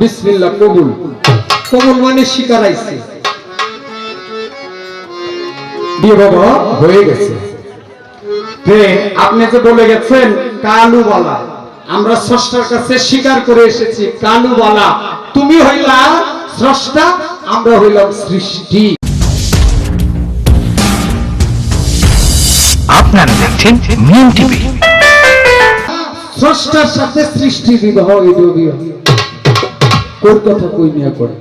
বিসমিল্লাহ কবুল। কবুল মানে শিকার আইছে। বিয়ে বাবা হয়ে গেছে। আপনি যে বলে গেছেন কালুবালা। আমরা স্রষ্টার কাছে স্বীকার করে এসেছি কালুবালা। তুমি হইলা স্রষ্টা আমরা হইলাম সৃষ্টি। আপনারা দেখছেন মিম টিভি। স্রষ্টার সাথে সৃষ্টি বিবাহ এই বিবাহ কোর কথা কই নিয়ে করে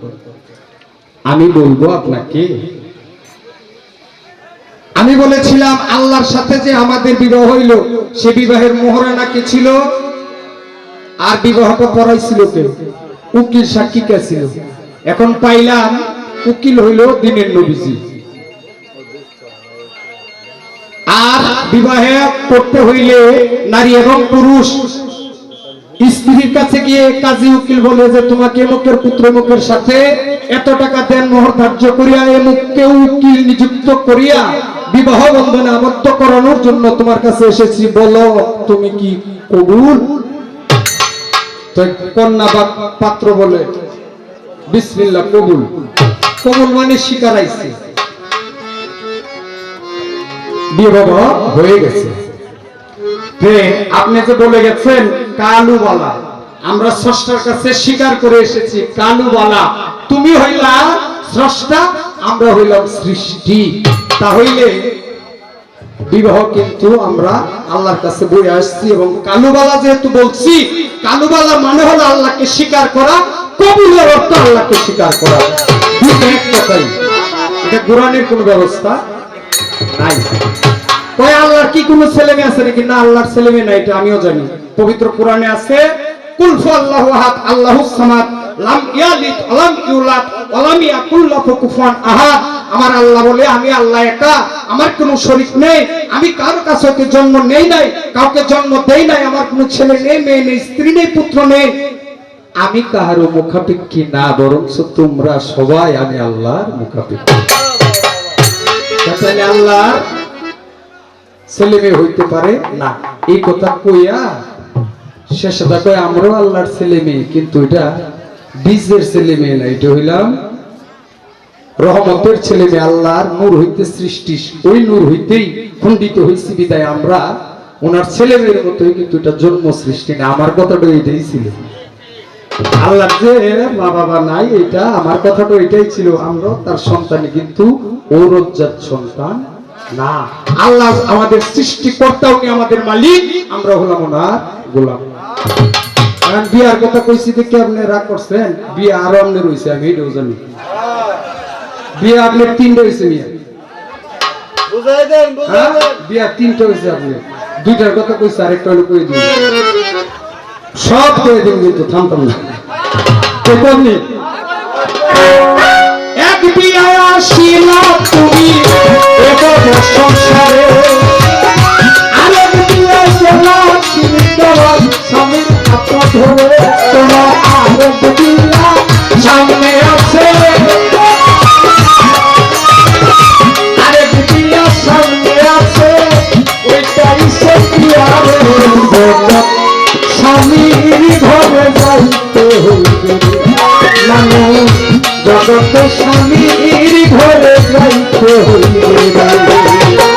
আমি বলব আপনাকে, আমি বলেছিলাম আল্লাহর সাথে যে আমাদের বিবাহ হইল, সে বিবাহের মোহরে নাকি ছিল? আর বিবাহটা পড়াইছিল কে? উকিল সাক্ষী কে ছিল? এখন পাইলাম উকিল হইল দিনের নবীজি। আর বিবাহে করতে হইলে নারী এবং পুরুষ স্ত্রীর কাছে গিয়ে কাজী উকিল বলে যে, তোমাকে এমুকের পুত্র মুখের সাথে এত টাকা দেন, মোহর ধার্য করিয়া এমুককে উকিল নিযুক্ত করিয়া বিবাহ বন্ধনে আবদ্ধ করানোর জন্য তোমার কাছে এসেছি। বলো, তুমি কি কবুল? কন্যা বা পাত্র বলে, বিসমিল্লাহ, কবুল। কবুল মানে শিকার আইছে। বিয়ে বাবা হয়ে গেছে। যে আপনি যে বলে গেছেন, কালুবালা। আমরা স্রষ্টার কাছে স্বীকার করে এসেছি, কালুবালা। তুমি হইলা স্রষ্টা, আমরা হইলাম সৃষ্টি। তাহলে বিবাহ কিন্তু আমরা আল্লাহর কাছে বই আসছি এবং কালুবালা যেহেতু বলছি, কালুবালা মানে হলো আল্লাহকে স্বীকার করা, কবুলের অর্থ আল্লাহকে স্বীকার করা। কথাই। এটা কোরআনের কোন ব্যবস্থা নাই। কয় আল্লাহর কি কোনো ছেলে মেয়ে আছে নাকি? না আল্লাহর ছেলে মেয়ে নাই এটা আমিও জানি। পবিত্র কোরআনে আছে কুল আল্লাহু আহাদ আল্লাহুস সামাদ লাম ইয়ালিদ ওয়ালাম ইউলাদ ওয়ালাম ইয়াকুল লাহু কুফুয়ান আহাদ। আমার আল্লাহ বলে আমি আল্লাহ একা আমার কোনো শরীক নেই আমি কারও কাছে জন্ম নেই নাই কাউকে জন্ম দেই নাই আমার কোনো ছেলে নেই মেয়ে নেই স্ত্রী নেই পুত্র নেই। আমি কাহারও মুখাপেক্ষী না বরঞ্চ তোমরা সবাই আমি আল্লাহর মুখাপেক্ষী। আল্লাহ ছেলে মেয়ে হইতে পারে না। এই কথা কইয়া শেষে দেখো, আমরাও আল্লাহর ছেলে মেয়ে, কিন্তু এটা বীজের ছেলে মেয়ে না, এটা হইলাম রহমতের ছেলে মেয়ে। আল্লাহর নূর হইতে সৃষ্টি, ওই নূর হইতেই খণ্ডিত হয়েছি বিদায় আমরা। ওনার ছেলে মেয়ের মতোই কিন্তু এটা জন্ম সৃষ্টি না, আমার কথাটা এটাই ছিল। আল্লাহ যে মা বাবা নাই, এটা আমার কথাটা এটাই ছিল। আমরা তার সন্তান কিন্তু ঔরজ্জাত সন্তান। না। আল্লাহ আমাদের সৃষ্টিকর্তা উনি আমাদের মালিক। আমরা হলাম ওনার গোলাম। কারণ বিয়ার কথা কইছি দেখে আপনি রাগ করছেন? বিয়ে আরও আপনি রয়েছে আমি এটাও জানি। বিয়ে আপনার তিনটা হয়েছে মিয়া। হ্যাঁ? বিয়া তিনটা হয়েছে আপনি। দুইটার কথা কইছে আরেকটা হলো কই দিন। সব কয়ে দিন কিন্তু থামতাম না। আপনি আসিল তুমি সংসারে। স্বামীর হাত ধরে তোমার বিয়া সামনে আছে। স্বামীর ঘরে যাইতে হইবে। মানুষ জগতে স্বামীর ঘরে যাইতে হইবে।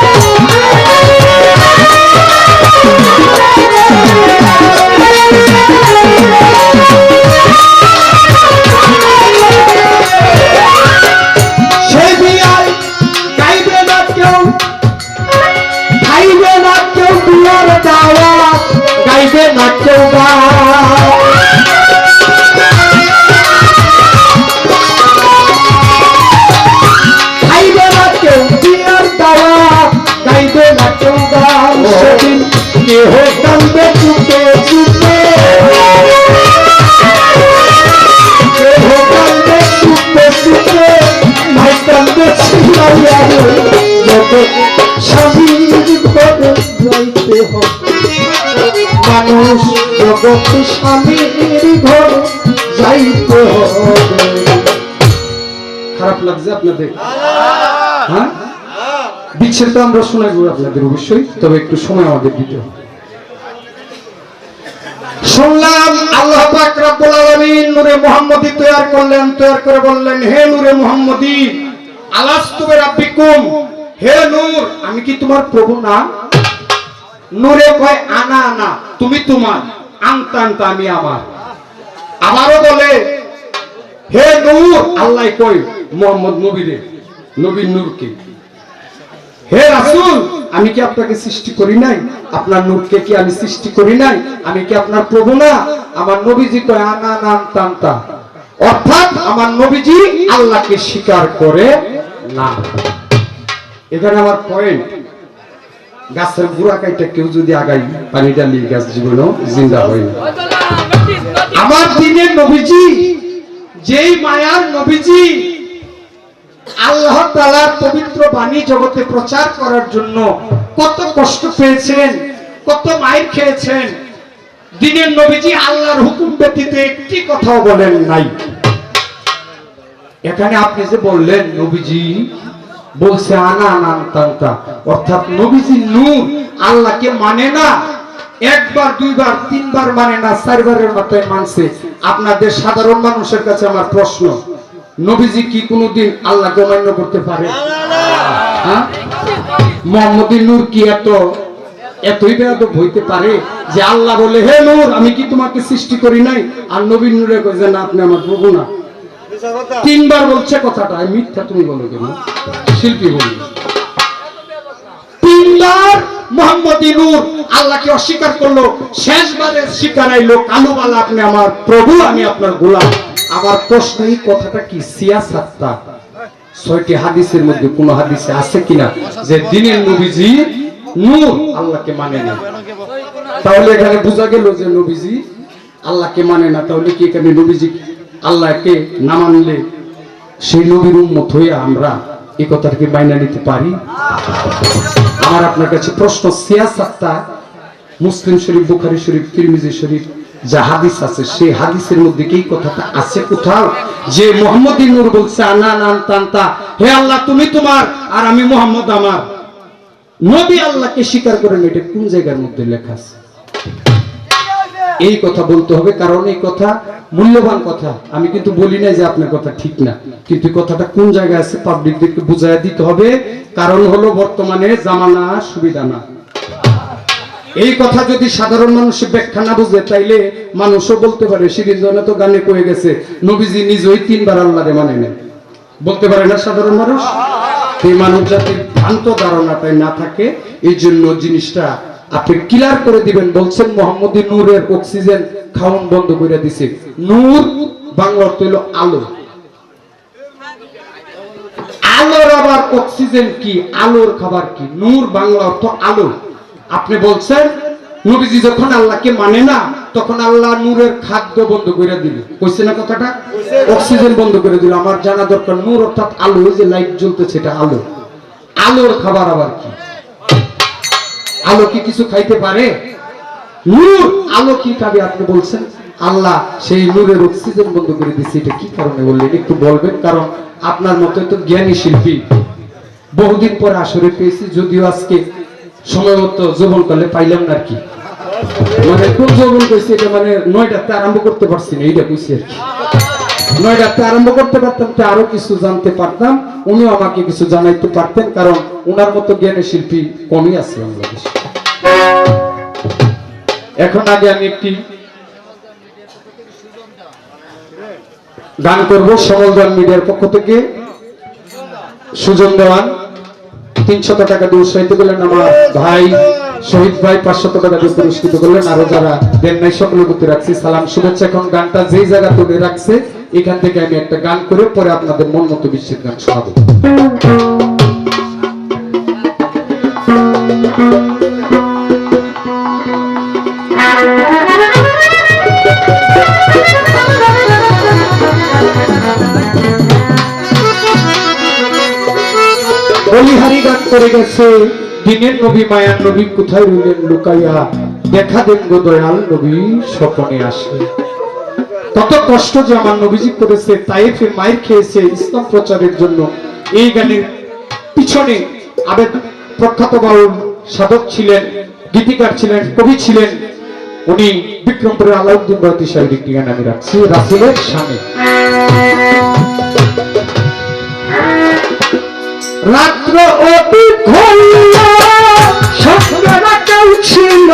জগৎ স্বামীর যাইতে হবে। খারাপ লাগছে আপনাদের? হ্যাঁ? বিচ্ছেদ তো আমরা আপনাদের অবশ্যই, তবে একটু সময় আমাদের দিতে হবে। শুনলাম আল্লাহ পাক নূরে মুহাম্মদি তৈয়ার করলেন, তৈয়ার করে বললেন, হে নূরে মুহাম্মদি, আলাস্তু বিরাব্বিকুম, হে নূর, আমি কি তোমার প্রভু না নূরে কয়, আনা আনা, তুমি তোমার, আনতা আনতা, আমি আমার। আবারও বলে, হে নূর, আল্লাহ কই মোহাম্মদ নবীরে, নবীর নূরকে। হে রাসূল, আমি কি আপনাকে সৃষ্টি করি নাই? আপনার নূরকে কি আমি সৃষ্টি করি নাই? আমি কি আপনার প্রভু না? আমার নবীজি কয়, আনা নাম তান্তা অর্থাৎ আমার নবীজি আল্লাহকে স্বীকার করে না। এখানে আমার পয়েন্ট গাছের বুড়া কাইটা কেউ যদি আগাই পানি ডালি গাছ জীবনও জিন্দা হয়। আমার দিনের নবীজি, যেই মায়ার নবীজি, আল্লাহ পবিত্র বাণী জগতে প্রচার করার জন্য কত কষ্ট পেয়েছেন কত মায়ের খেয়েছেন। দিনের নবীজি আল্লাহর হুকুম ব্যতীত একটি কথাও বলেন নাই। এখানে আপনি যে বললেন, নবীজি বলছে, আনা আনা তান্তা অর্থাৎ নবীজি নূর আল্লাহকে মানে না, একবার, দুইবার, তিনবার মানে না, চারবারের মাথায় মানছে। আপনাদের সাধারণ মানুষের কাছে আমার প্রশ্ন, নবীজি কি কোনোদিন আল্লাহকে অমান্য করতে পারে হ্যাঁ? মোহাম্মদী নূর কি এত, এতই বেয়াদব হইতে পারে যে আল্লাহ বলে, হে নূর, আমি কি তোমাকে সৃষ্টি করি নাই? আর নবীন নূরে কই যে, না, আপনি আমার প্রভু না। তিনবার বলছে কথাটা মিথ্যা তুমি বলো কেন? শিল্পী তিনবার মোহাম্মদ নূর আল্লাহকে অস্বীকার করল। শেষবারে স্বীকার আইলো কালুবালা আপনি আমার প্রভু, আমি আপনার গোলাম। প্রশ্ন, এই কথাটা কি ছয়টি হাদিসের মধ্যে কোন হাদিসে আছে কিনা? যে দিনের নবীজি নূর আল্লাহকে মানে না। তাহলে এখানে বোঝা গেল যে নবীজি আল্লাহকে মানে না। তাহলে কি এখানে নবীজি আল্লাহকে না মানলে সেই নবীর উন্মত হয়ে আমরা এই নিতে পারি? আমার আপনার কাছে প্রশ্ন মুসলিম শরীফ, বুখারী শরীফ, তিরমিজি শরীফ, যা হাদিস আছে, সেই হাদিসের মধ্যে কি কথাটা আছে কোথাও? যে মোহাম্মদ নূর বলছে, আনা নান হে আল্লাহ, তুমি তোমার, আর আমি মোহাম্মদ আমার। নবী আল্লাহকে স্বীকার করেন, এটা কোন জায়গার মধ্যে লেখা আছে? এই কথা বলতে হবে, কারণ এই কথা মূল্যবান কথা। আমি কিন্তু বলি না যে আপনার কথা ঠিক না। কিন্তু কথাটা কোন জায়গায় আছে পাবলিকদেরকে বুঝাইয়া দিতে হবে। কারণ হলো বর্তমানে জামানা সুবিধা না। এই কথা যদি সাধারণ মানুষ ব্যাখ্যা না বুঝে, তাইলে মানুষও বলতে পারে, সেদিন তো গানে কয়ে গেছে, নবীজি নিজেই তিনবার আল্লাহরে মানে নেন বলতে পারে না সাধারণ মানুষ? এই মানুষ জাতির ভ্রান্ত ধারণাটাই না থাকে এই জন্য জিনিসটা আপনি ক্লিয়ার করে দিবেন, বলছেন মোহাম্মদী নূরের অক্সিজেন খাওয়ান বন্ধ করে দিছে। নূর, বাংলা অর্থ হলো আলো। আলোর আবার অক্সিজেন কি? আলোর খাবার কি? নূর, বাংলা অর্থ আলো। আপনি বলছেন, নবীজি যখন আল্লাহকে মানে না, তখন আল্লাহ নূরের খাদ্য বন্ধ করে দিল কইছে না কথাটা? অক্সিজেন বন্ধ করে দিল। আমার জানা দরকার, নূর অর্থাৎ আলো ওই যে লাইট জ্বলতেছে, এটা আলো। আলোর খাবার আবার কি? আলো কি কিছু খাইতে পারে? নূর! আলো কি খাবে আপনি বলছেন? আল্লাহ সেই নূরের অক্সিজেন বন্ধ করে দিচ্ছে এটা কি কারণে বললেন? একটু বলবেন, কারণ আপনার মতো তো জ্ঞানী শিল্পী। বহুদিন পরে আসরে পেয়েছি, যদিও আজকে সময় মতো যৌবন কালে পাইলাম না কি। মানে কোন যৌবন কইছি? এটা মানে নয়টাতে আরম্ভ করতে পারছি না, এইটা কইছি আর কি। নয়টাতে আরম্ভ করতে পারতাম, তো আরও কিছু জানতে পারতাম। উনিও আমাকে কিছু জানাইতে পারতেন, কারণ ওনার মতো জ্ঞানী শিল্পী কমই আছে বাংলাদেশে। এখন আগে আমি একটি গান করব সমলদান মিডিয়ার পক্ষ থেকে। সুজন দেওয়ান, তিনশত টাকা দিয়ে উৎসাহিত করলেন আমার ভাই শহীদ ভাই, পাঁচশত টাকা দিয়ে পুরস্কৃত করলেন। আরও যারা দেন নাই প্রতি রাখছি সালাম, শুভেচ্ছা। এখন গানটা যেই জায়গা তুলে রাখছে এখান থেকে আমি একটা গান করে পরে আপনাদের মন মতো বিশ্বের গান শোনাবো। বলিহারি গান করে গেছে, দিনের নবী, মায়ার নবী, কোথায় রইলেন লুকাইয়া? দেখা দেন গো দয়াল নবী স্বপনে আসে। কত কষ্ট যে আমার নবীজি করেছে তাইফে মায়ের খেয়েছে ইসলাম প্রচারের জন্য। এই গানের পিছনে আবেদ প্রখ্যাত বাউল সাধক ছিলেন গীতিকার ছিলেন কবি ছিলেন। উনি বিক্রমপুরের আলাউদ্দিন বয়তি সাহেবের একটি গান আমি রাখছি। রাসুলের সামনে রাত্র অতি হইল স্বপ্নেরা কেউ ছিল।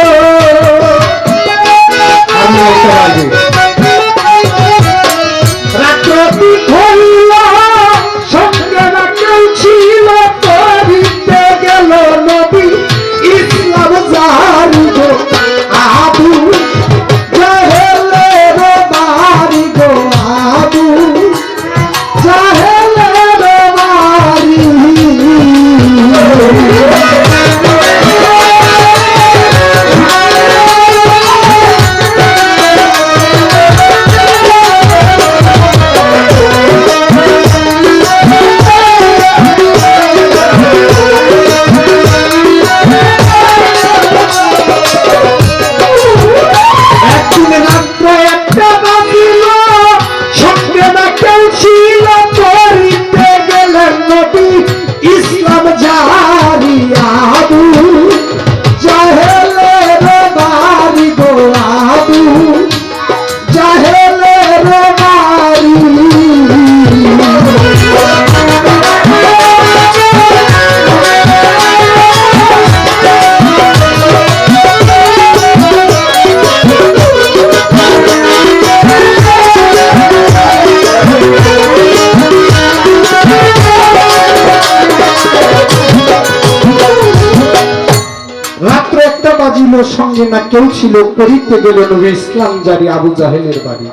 ছিল করিতে গেল নবী ইসলাম জারি আবু জাহেলের বাড়ি।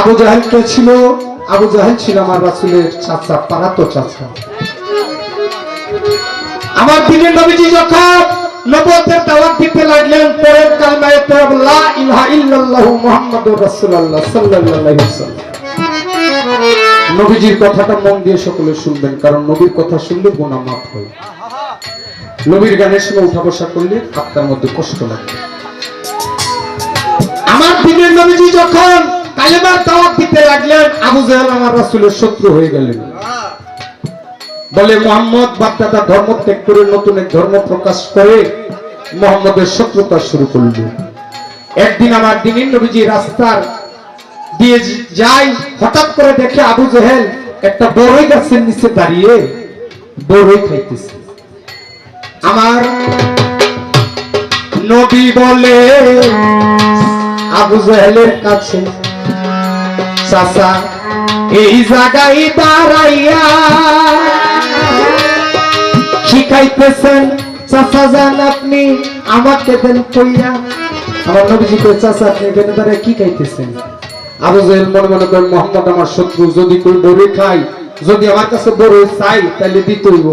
আবু জাহেল কে ছিল? আবু জাহেল ছিল আমার রাসুলের চাচা পারাতো চাচা। আমার দিনের নবীজি যখন নবতের দাওয়াত দিতে লাগলেন, পরের কালমায় তরব লা ইলাহা ইল্লাল্লাহু মুহাম্মাদুর রাসূলুল্লাহ সাল্লাল্লাহু আলাইহি ওয়াসাল্লাম। নবীজির কথাটা মন দিয়ে সকলে শুনবেন, কারণ নবীর কথা শুনলে গুনাহ মাফ হয়। নবীর গানের সঙ্গে উঠা বসা করলে আপনার মধ্যে কষ্ট লাগে। আমার দিনের নবীজি যখন কালেমার দাওয়াত দিতে লাগলেন, আবু জাহেল আমার রাসূলের শত্রু হয়ে গেলেন। বলে, মোহাম্মদ, বাপদাদা ধর্ম ত্যাগ করে নতুন এক ধর্ম প্রকাশ করে মোহাম্মদের শত্রুতা শুরু করল। একদিন আমার দিনের নবীজি রাস্তার দিয়ে যাই হঠাৎ করে দেখে আবু জেহেল একটা বড়ই গাছের নিচে দাঁড়িয়ে বড়ই খাইতেছে। আমার নবী বলে, আবু জেহেলের কাছে, চাচা, এই জায়গায় দাঁড়াইয়া শিখাইতেছেন, চাচা যান আপনি আমাকে দেন কইয়া আমার নবীজি কই চাচা, আপনি এখানে দাঁড়ায় কি খাইতেছেন? আবু জাহেল মনে মনে করেন মোহাম্মদ, আমার শত্রু, যদি কই বড়ই খাই যদি আমার কাছে বড়ই চাই তাহলে দিতে হইব।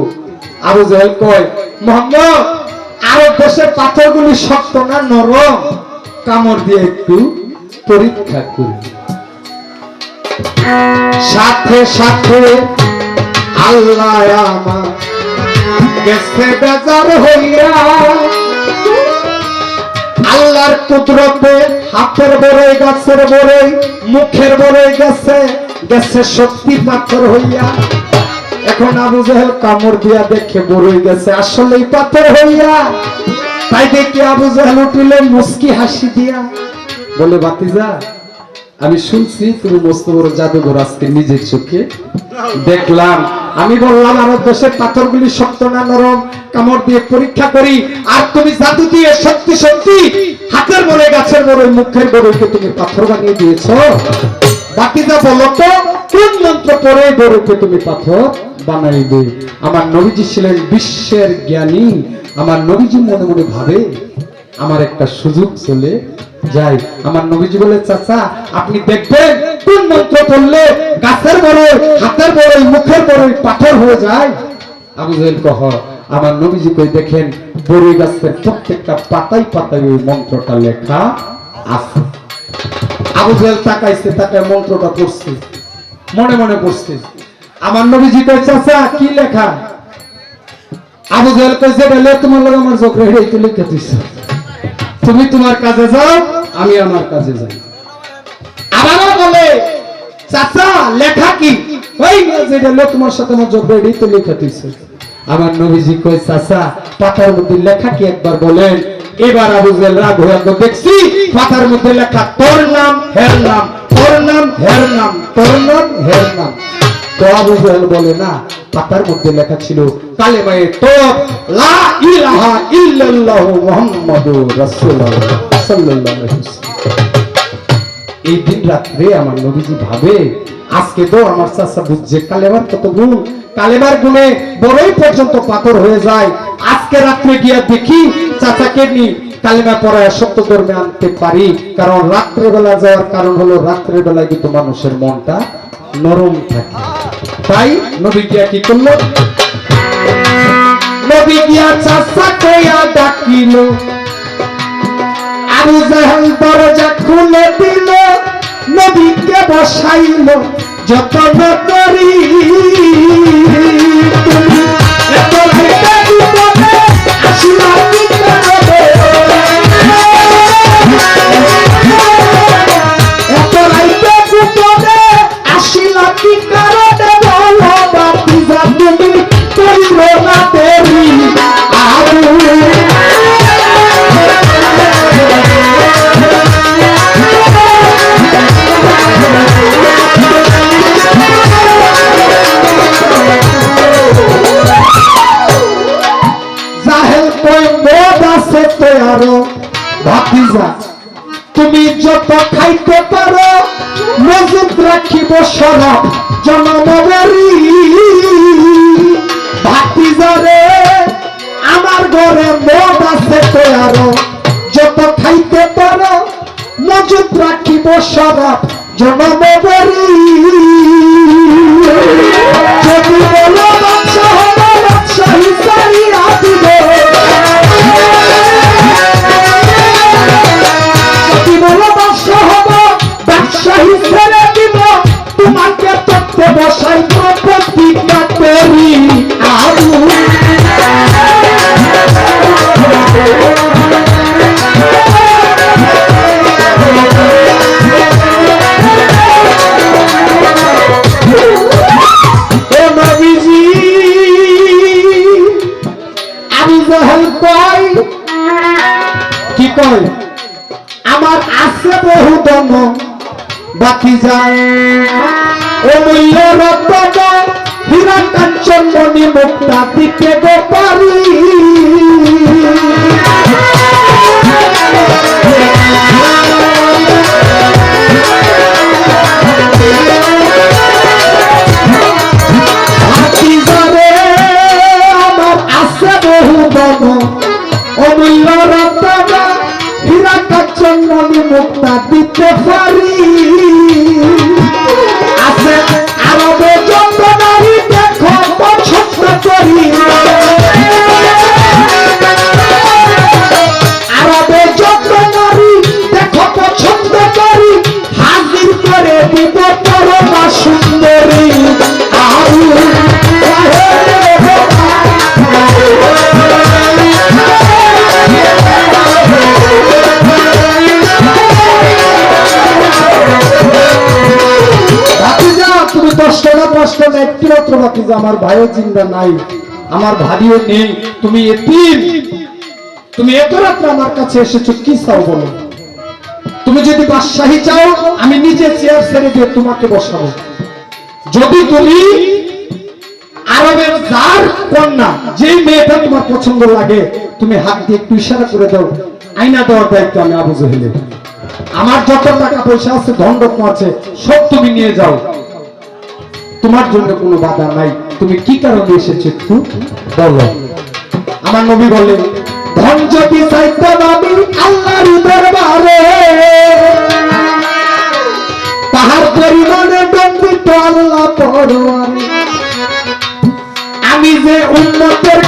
আবু জাহেল কয়, মোহাম্মদ আরও দেশের পাথরগুলি শক্ত না নরম? কামড় দিয়ে একটু পরীক্ষা করি। সাথে সাথে আল্লাহ আমার গেছে বেজার হইয়া। আল্লাহর কুদরতে হাতের বড়ই গাছের বড়ই মুখের বড়ই গেছে গেছে শক্তি পাথর হইয়া। এখন আবু জাহেল কামড় দিয়া দেখে বড়ই গেছে। আসলেই পাথর হইয়া। তাই দেখে আবু জাহেল উঠিল মুস্কি হাসি দিয়া। বলে বাতিজা আমি শুনছি তুমি মস্ত বড় জাদুঘর আজকে নিজের চোখে দেখলাম। আমি বললাম আমার দেশের পাথরগুলি শক্ত না নরম, কামড় দিয়ে পরীক্ষা করি। আর তুমি জাদু দিয়ে সত্যি সত্যি হাতের বড়ে, গাছের বড়ে, মুখের বড়কে তুমি পাথর বানিয়ে দিয়েছ? বাকিটা বলো তো কোন মন্ত্র পরে বড়কে তুমি পাথর বানাইবে আমার নবীজি ছিলেন বিশ্বের জ্ঞানী। আমার নবীজি মনে মনে ভাবে, আমার একটা সুযোগ চলে যাই আমার নবীজি বলে, চাচা, আপনি দেখবেন, কোন মন্ত্র পড়লে গাছের বড়, হাতের বড়, মুখের বড় পাথর হয়ে যায়? আবু জাহেল কহ, আমার নবীজি কই, দেখেন বড়ই গাছের প্রত্যেকটা পাতাই পাতায় ওই মন্ত্রটা লেখা আছে। আবু জাহেল তাকাইছে, তাকায় মন্ত্রটা পড়ছে, মনে মনে পড়ছে। আমার নবীজি কই চাচা কি লেখা? আবু জাহেল কই যে গেলে তোমার লগে আমার চোখ রেড়ে তুই লিখে দিছ। তুমি তোমার কাজে যাও, আমি আমার কাজে যাই। আবারও বলে, চাচা, লেখা কি? ওই যেটা লোক তোমার সাথে আমার যোগ রেডি তো লিখে দিছে। আমার নবীজি কই চাচা, পাতার মধ্যে লেখা কি একবার বলেন? এবার আবু জেল রাগ হয়ে দেখছি, পাতার মধ্যে লেখা, তোর নাম, হের নাম। তোর নাম, হের নাম, তোর নাম, হের নাম। তো আবু বলে না, পাতার মধ্যে লেখা ছিল লা ইলাহা ইল্লাল্লাহু মুহাম্মাদুর রাসূলুল্লাহ সাল্লাল্লাহু আলাইহি ওয়াসাল্লাম। এই দিন রাত্রে আমার নবীজি ভাবে, আজকে তো আমার চাষা বুঝছে কালেবার কত গুণ কালেবার গুণে বড়ই পর্যন্ত পাথর হয়ে যায়। আজকে রাত্রে গিয়া দেখি চাচাকে নি কালেমা পড়ায় সত্য ধর্মে আনতে পারি। কারণ রাত্রে বেলা যাওয়ার কারণ হলো রাত্রে বেলায় কিন্তু মানুষের মনটা নরম থাকে। তাই নবী গিয়া কি করল? নবী গিয়া চাষা কইয়া ডাকিল। আবু জাহাল দরজা খুলে দিল। নবীকে বসাইল। যতন করি তুমি এত বিপদে আসিলা। ভাতিজা তুমি যত খাইতে পারো, মজুদ রাখিব সরব। জনমরি ভাতিজা রে আমার ঘরে মদ আছে তৈয়ারো যত খাইতে পারো, মজুদ রাখিব সরব। জনমরি দশটা না দশটা না একটি মাত্র ভাতিজা আমার ভাইও চিন্তা নাই, আমার ভাইও নেই। তুমি তুমি এত রাত্রে আমার কাছে এসেছ, কি চাও বলো? তুমি যদি বাদশাহী চাও, আমি নিজে চেয়ার ছেড়ে দিয়ে তোমাকে বসাবো। যদি তুমি আরবের যার কন্যা, যেই মেয়েটা তোমার পছন্দ লাগে, তুমি হাত দিয়ে একটু ইশারা করে দাও আইনা দেওয়ার দায়িত্ব আমি আবু জহেলের। আমার যত টাকা পয়সা আছে ধন্ডক আছে, সব তুমি নিয়ে যাও। তোমার জন্য কোনো বাধা নাই। তুমি কি কারণে এসেছ একটু বলো। আমার নবী বলে, ধন যদি আমি আল্লাহর দরবারে, তাহার পরিমাণে দণ্ডিত আল্লাহ আমি যে উন্নতের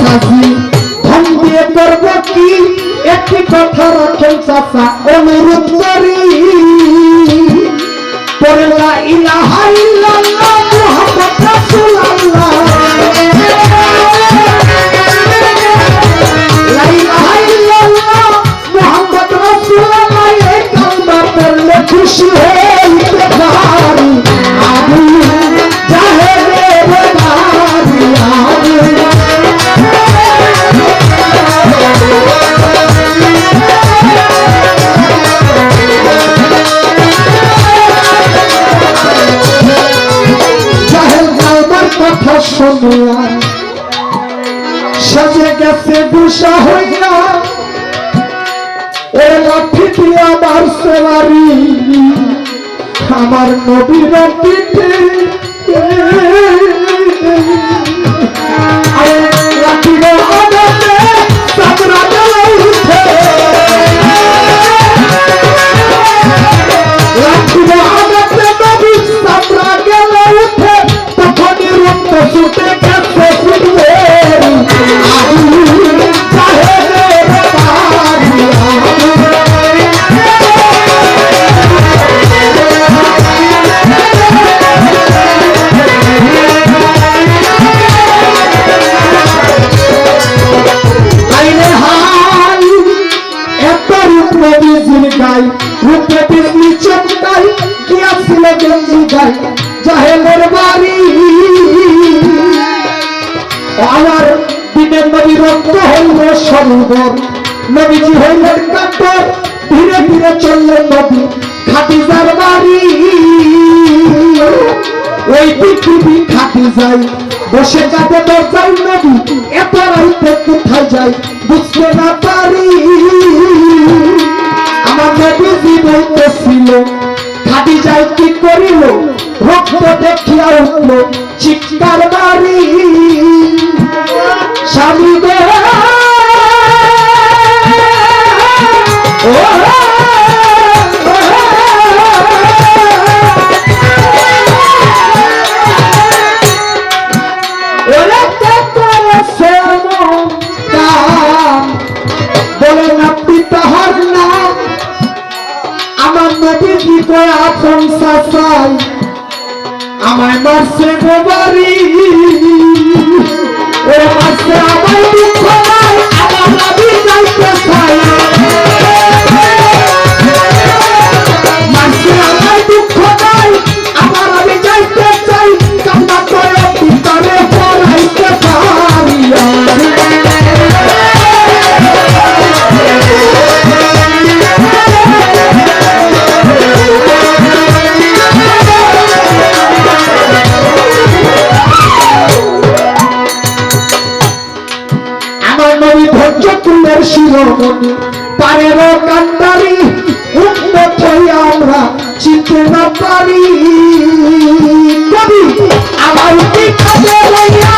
সাথী ধন দিয়ে করব কি একটি কথা রাখেন চাচা, অনুরোধ করি। পড়লা ইলাহা ইল্লাল্লাহ, মুহাম্মদ রাসূলুল্লাহ। खुशी हो আমার নবীর পিঠে হইলেন কাপড় ধীরে ধীরে চললেন নবী খাদিজার বাড়ি। ওই পৃথিবী খাটি যাই বসে কাটে দরজাই নবী এত রাইতে কোথায় যাই বুঝতে না পারি। আমার নবীজি বলতেছিল খাটি যাই কি করিল? রক্ত দেখিয়া উঠল, চিৎকার বাড়ি স্বামী আমায় মারছে গোবারি ওরে মারছে আমায় দুঃখ আমার নবী যাইতে চাই ফুলের শিরোমণি পারের কান্দারি উন্নত আমরা চিনতে না পারি। কবি আমার কি কাজে লাইয়া